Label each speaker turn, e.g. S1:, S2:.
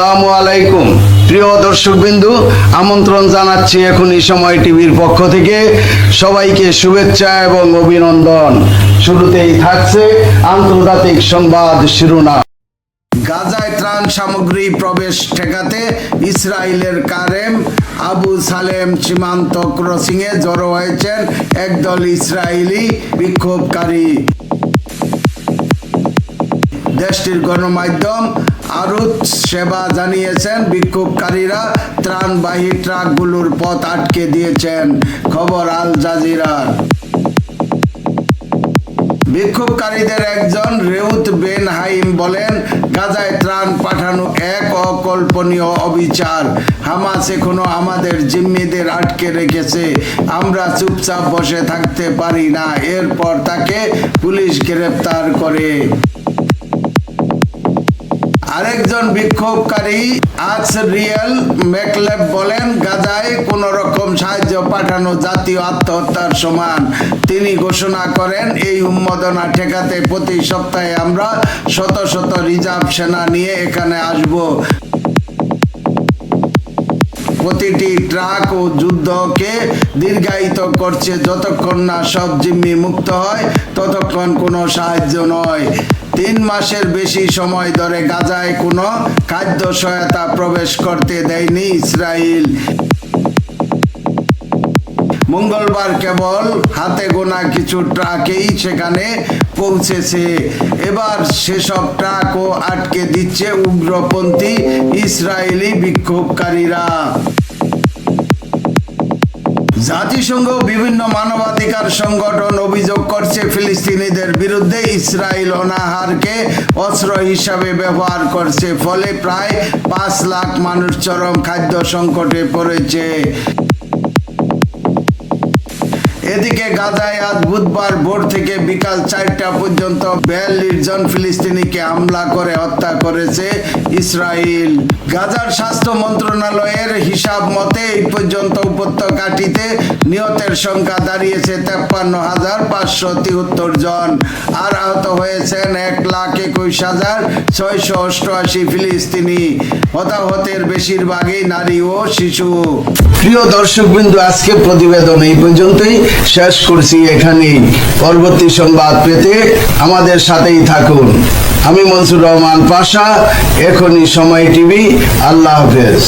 S1: আসসালামু আলাইকুম। প্রিয় দর্শকবিন্দু, আমন্ত্রণ জানাচ্ছি এখনই সময় টিভির পক্ষ থেকে। সবাইকে শুভেচ্ছা এবং অভিনন্দন। শুরুতেই থাকছে আন্তর্জাতিক সংবাদ শিরোনাম। গাজায় ত্রাণ সামগ্রী প্রবেশ ঠেকাতে ইসরায়েলের কারেম। আবু সালেম সীমান্ত ক্রসিংয়ে জড়ো হয়েছেন একদল ইসরায়েলি বিক্ষোভকারী। দেশটির গণমাধ্যম আরুত সেবা জানিয়েছেন বিক্ষোভকারীরা। ত্রাণবাহী ট্রাকগুলোর পথ আটকে দিয়েছেন। খবর আল জাজিরার। বিক্ষোভকারীদের একজন রেউত বেন হাইম বলেন, গাজায় ত্রাণ পাঠানো এক অকল্পনীয় অবিচার। হামাস এখনও আমাদের জিম্মিদের আটকে রেখেছে। আমরা চুপচাপ বসে থাকতে পারি না। এরপর তাকে পুলিশ গ্রেপ্তার করে। আরেকজন বিক্ষোভকারী আজ রিয়েল ম্যাকলেব বলেন, গাজায় কোন রকম সাহায্য পাঠানো জাতীয় আত্মহত্যার সমান। তিনি ঘোষণা করেন, এই উন্মোদনা ঠেকাতে প্রতি সপ্তাহে আমরা শত শত রিজার্ভ সেনা নিয়ে এখানে আসব। প্রতিটি ট্রাক ও যুদ্ধকে দীর্ঘায়িত করছে। যতক্ষণ না সব জিম্মি মুক্ত হয়, ততক্ষণ কোনো সাহায্য নয়। তিন মাসের বেশি সময় ধরে গাজায় কোনো খাদ্য সহায়তা প্রবেশ করতে দেয়নি ইসরায়েল মঙ্গলবার কেবল হাতে গোনা কিছু ট্রাকেই সেখানে পৌঁছেছে। এবার সেসব ট্রাকও আটকে দিচ্ছে উগ্রপন্থী ইসরায়েলি বিক্ষোভকারীরা। জাতিসংঘ বিভিন্ন মানবাধিকার সংগঠন অভিযোগ করছে, ফিলিস্তিনিদের বিরুদ্ধে ইসরায়েল অনাহারকে অস্ত্র হিসাবে ব্যবহার করছে, ফলে প্রায় পাঁচ লাখ মানুষ চরম খাদ্য সংকটে পড়েছে। এদিকে গাজায় আজ বুধবার ভোর থেকে বিকাল চারটা পর্যন্ত বিয়াল্লিশ জন ফিলিস্তিনিকে হামলা করে হত্যা করেছে ইসরায়েল গাজার স্বাস্থ্য মন্ত্রণালয়ের হিসাব মতে এই পর্যন্ত উপত্যকাটিতে নিহতের সংখ্যা দাঁড়িয়েছে তেপ্পান্ন হাজার পাঁচশো তিহত্তর জন। আর আহত হয়েছেন এক লাখ একুশ হাজার ছয়শো অষ্টআশি ফিলিস্তিনি হতাহতের বেশিরভাগই নারী ও শিশু। প্রিয় দর্শক বিন্দু আজকে প্রতিবেদন এই পর্যন্তই। শেষ করছি এখানেই। পরবর্তী সংবাদ পেতে আমাদের সাথেই থাকুন। আমি মনসুর রহমান পাশা, এখনই সময় টিভি। আল্লাহ হাফেজ।